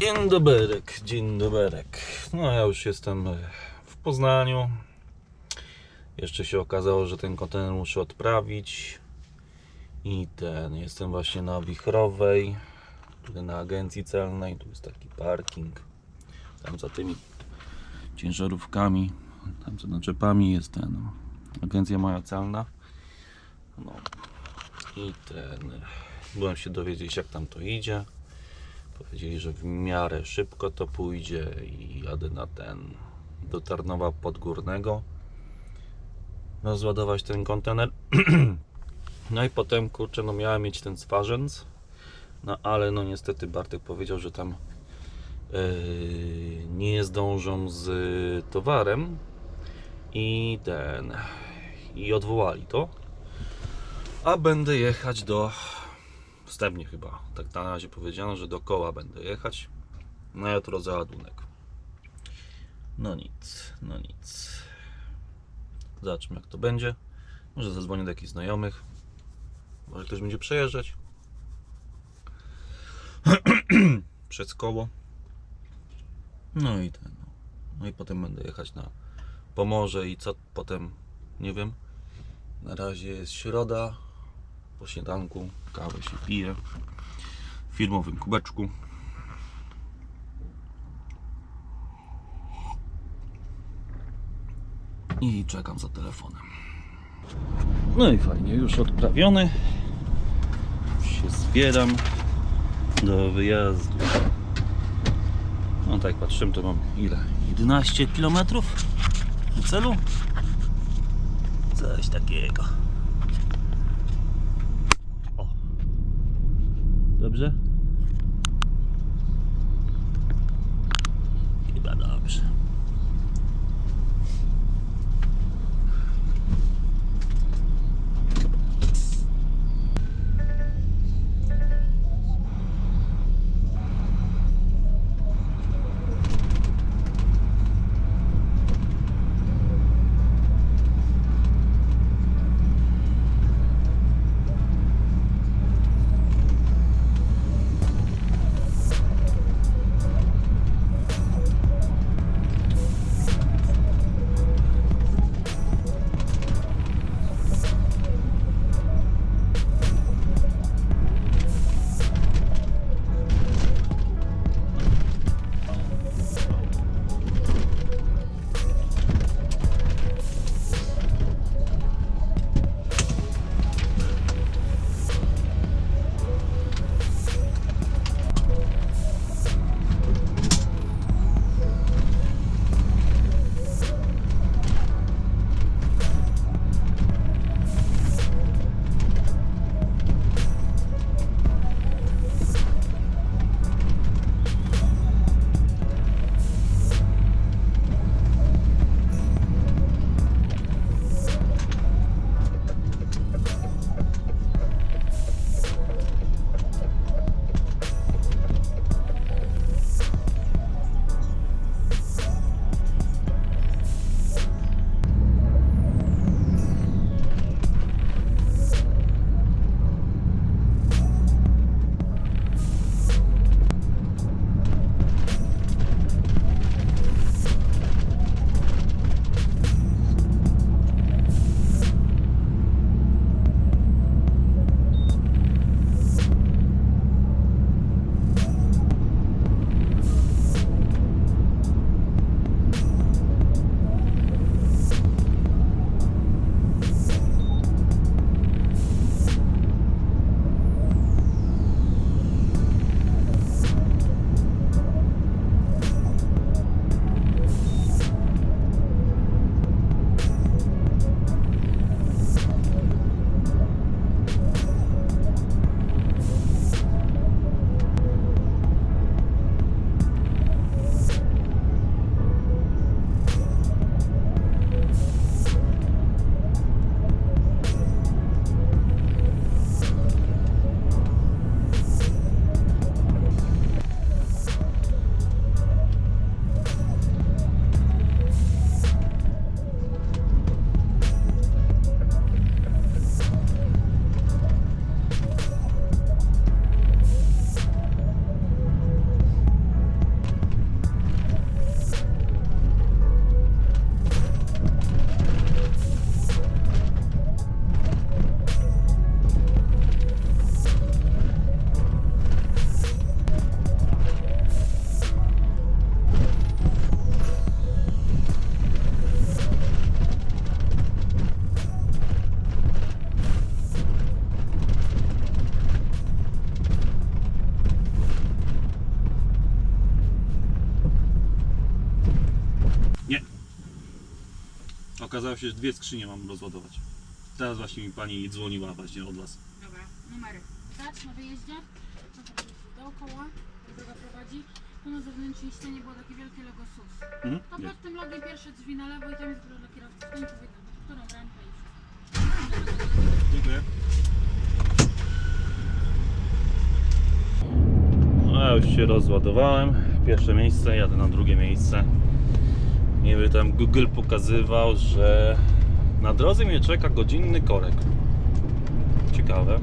Dzień doberek, dzień doberek. No ja już jestem e, w Poznaniu. Jeszcze się okazało, że ten kontener muszę odprawić. I ten, jestem właśnie na Wichrowej, tutaj na agencji celnej. Tu jest taki parking. Tam za tymi ciężarówkami, tam za naczepami jest ten, agencja moja celna. No. I ten, byłem się dowiedzieć jak tam to idzie. Powiedzieli, że w miarę szybko to pójdzie i jadę na ten do Tarnowa Podgórnego rozładować ten kontener. no i potem kurczę, no miałem mieć ten swarzędz, no ale no niestety Bartek powiedział, że tam yy, nie zdążą z towarem i ten i odwołali to. A będę jechać do wstępnie chyba. Tak na razie powiedziano, że dookoła będę jechać. Na jutro załadunek. No nic, no nic. Zobaczmy jak to będzie. Może zadzwonię do jakichś znajomych. Może ktoś będzie przejeżdżać. Przez koło. No i ten. no. No i potem będę jechać na Pomorze i co potem, nie wiem. Na razie jest środa, po śniadanku kawę się pije w firmowym kubeczku. I czekam za telefonem. No i fajnie, już odprawiony. Już się zbieram do wyjazdu. No tak patrzymy, to mam ile? 11 km do celu? Coś takiego. Dobrze? Okazało się, że dwie skrzynie mam rozładować. Teraz właśnie mi pani dzwoniła właśnie od was. Dobra, numery. Dać na wyjeździe, no to będzie dookoła, jak droga prowadzi. Tu na zewnętrznej ścianie było takie wielkie logo SUS. Mhm. To pod tym logiem pierwsze drzwi na lewo i tam jest biuro dla kierowców. Widać, pod którą i Dziękuję. No ja już się rozładowałem. Pierwsze miejsce, jadę na drugie miejsce. Niby tam Google pokazywał, że na drodze mnie czeka godzinny korek. Ciekawe.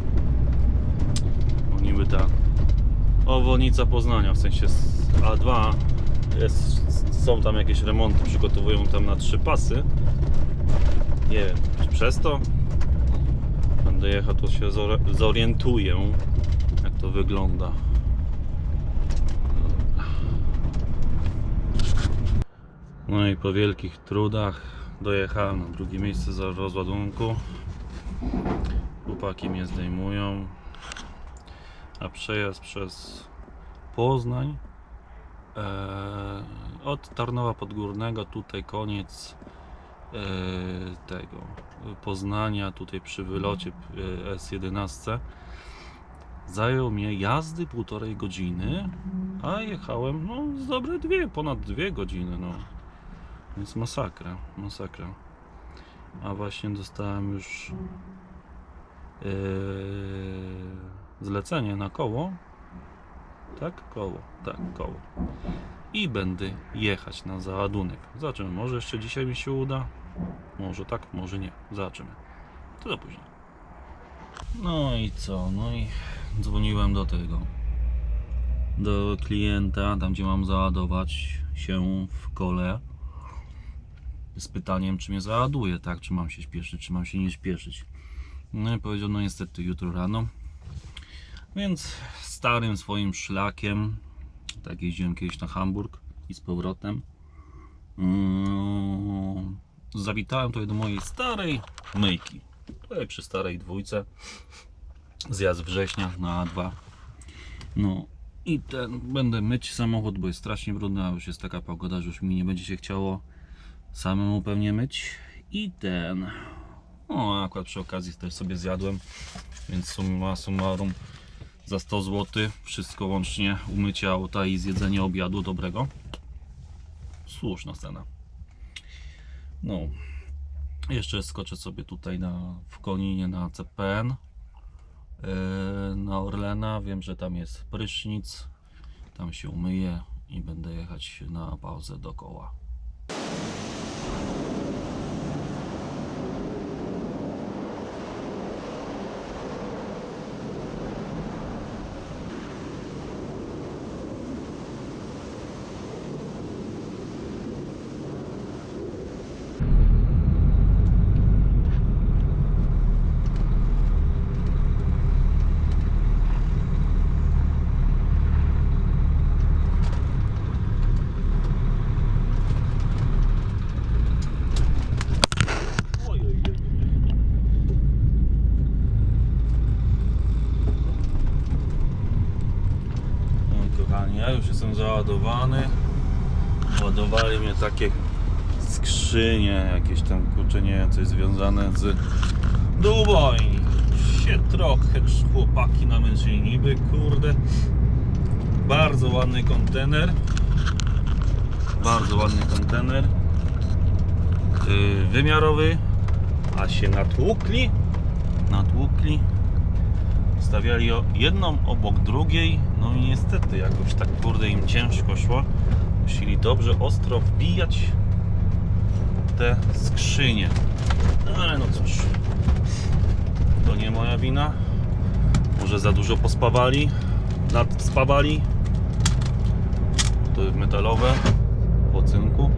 No niby ta obwodnica Poznania, w sensie z A2 jest, są tam jakieś remonty, przygotowują tam na trzy pasy. Nie wiem, czy przez to Będę jechał, to się zor- zorientuję, jak to wygląda. No i po wielkich trudach dojechałem na drugie miejsce za rozładunku. Chłopaki mnie zdejmują. A przejazd przez Poznań e, od Tarnowa Podgórnego tutaj koniec e, tego Poznania tutaj przy wylocie e, S11 zajął mnie jazdy półtorej godziny, a jechałem no z dobre dwie, ponad dwie godziny no. Więc masakra, masakra. A właśnie dostałem już e, zlecenie na koło. Tak? Koło, tak, koło. I będę jechać na załadunek. Zobaczymy, może jeszcze dzisiaj mi się uda. Może tak, może nie. Zobaczymy. To do później. No i co? No i dzwoniłem do tego. Do klienta, tam gdzie mam załadować się w kole. Z pytaniem, czy mnie załaduje, tak? Czy mam się śpieszyć, czy mam się nie śpieszyć. No i powiedział, no niestety jutro rano. Więc starym swoim szlakiem, tak jeździłem kiedyś na Hamburg i z powrotem. Mm, zawitałem tutaj do mojej starej myjki. Tutaj przy starej dwójce. Zjazd września na A2. No i ten, będę myć samochód, bo jest strasznie brudny, a już jest taka pogoda, że już mi nie będzie się chciało samemu pewnie myć. I ten. No, akurat przy okazji też sobie zjadłem, więc summa summarum za 100 zł. Wszystko łącznie umycie auta i zjedzenie obiadu dobrego. Słuszna cena. No. Jeszcze skoczę sobie tutaj na, w Koninie na CPN. Yy, na Orlena. Wiem, że tam jest prysznic. Tam się umyję i będę jechać na pauzę dookoła. Oj, oj, oj. No, kochani, ja już jestem załadowany. Ładowali mnie takie skrzynie, jakieś tam kurczę, nie wiem, coś związane z Dubojni. Się trochę chłopaki namęczyli niby, kurde. Bardzo ładny kontener. Bardzo ładny kontener yy, wymiarowy, a się natłukli, natłukli, stawiali jedną obok drugiej, no i niestety jakoś tak kurde im ciężko szło, musieli dobrze ostro wbijać te skrzynie, ale no cóż, to nie moja wina, może za dużo pospawali, nadspawali, to jest metalowe, po cynku.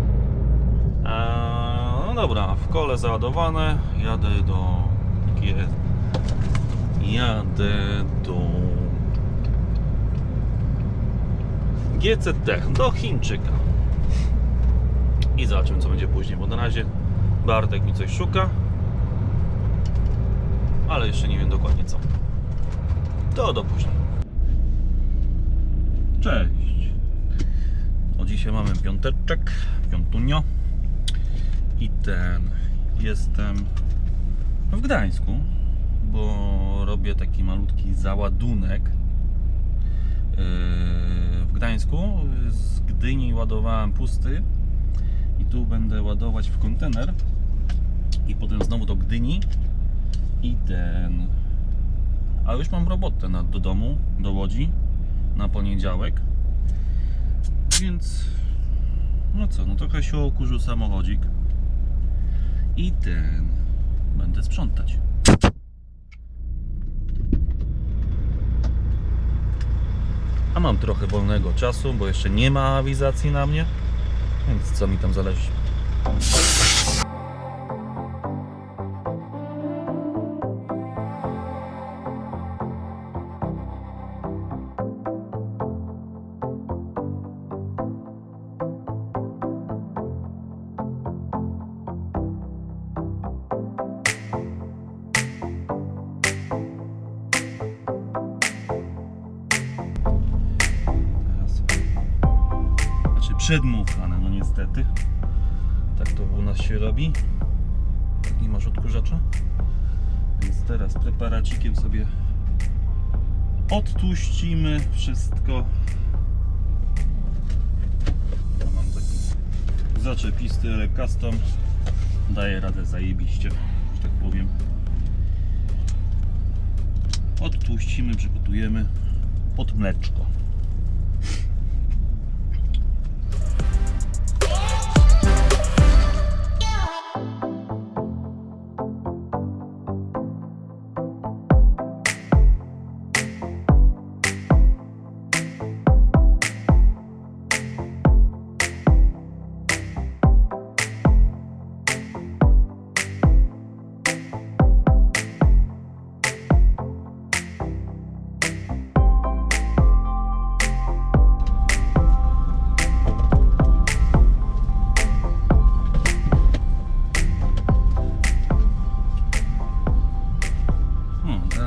Eee, no dobra, w kole załadowane. Jadę do G. Jadę do GCT, do Chińczyka. I zobaczymy co będzie później, bo na razie Bartek mi coś szuka. Ale jeszcze nie wiem dokładnie co. To do później. Cześć. O dzisiaj mamy piąteczek, piątunio. I ten. jestem w Gdańsku, bo robię taki malutki załadunek yy, w Gdańsku. Z Gdyni ładowałem pusty i tu będę ładować w kontener i potem znowu do Gdyni i ten. A już mam robotę na, do domu, do Łodzi na poniedziałek. Więc no co, no trochę się okurzył samochodzik i ten będę sprzątać. Mam trochę wolnego czasu, bo jeszcze nie ma awizacji na mnie, więc co mi tam zależy. Przedmuchane, no niestety. Tak to u nas się robi. Tak nie masz odkurzacza. Więc teraz preparacikiem sobie odtłuścimy wszystko. Ja mam taki zaczepisty ale custom. Daje radę zajebiście, że tak powiem. Odtłuścimy, przygotujemy pod mleczko.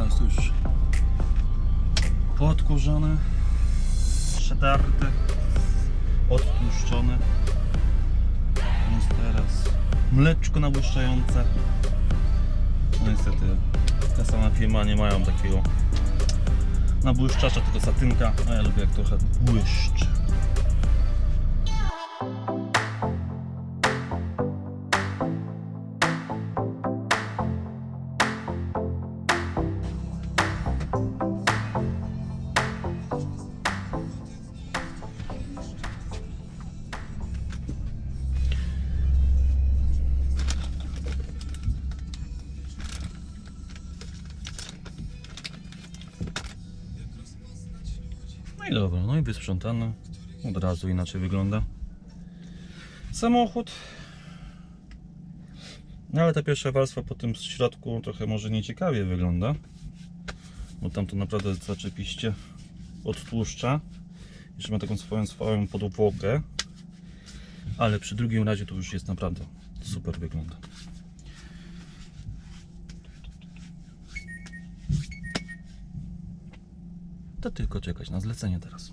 Teraz już podkurzone, przetarte, odtłuszczone. Jest teraz mleczko nabłyszczające. No niestety ta sama firma nie mają takiego nabłyszczacza, tylko satynka, a ja lubię jak trochę błyszczy. Dobra, no i wysprzątane. Od razu inaczej wygląda. Samochód. No ale ta pierwsza warstwa po tym środku trochę może nieciekawie wygląda. Bo tam to naprawdę zaczepiście odtłuszcza. Jeszcze ma taką swoją swoją podłogę. Ale przy drugim razie to już jest naprawdę super wygląda. To tylko czekać na zlecenie teraz.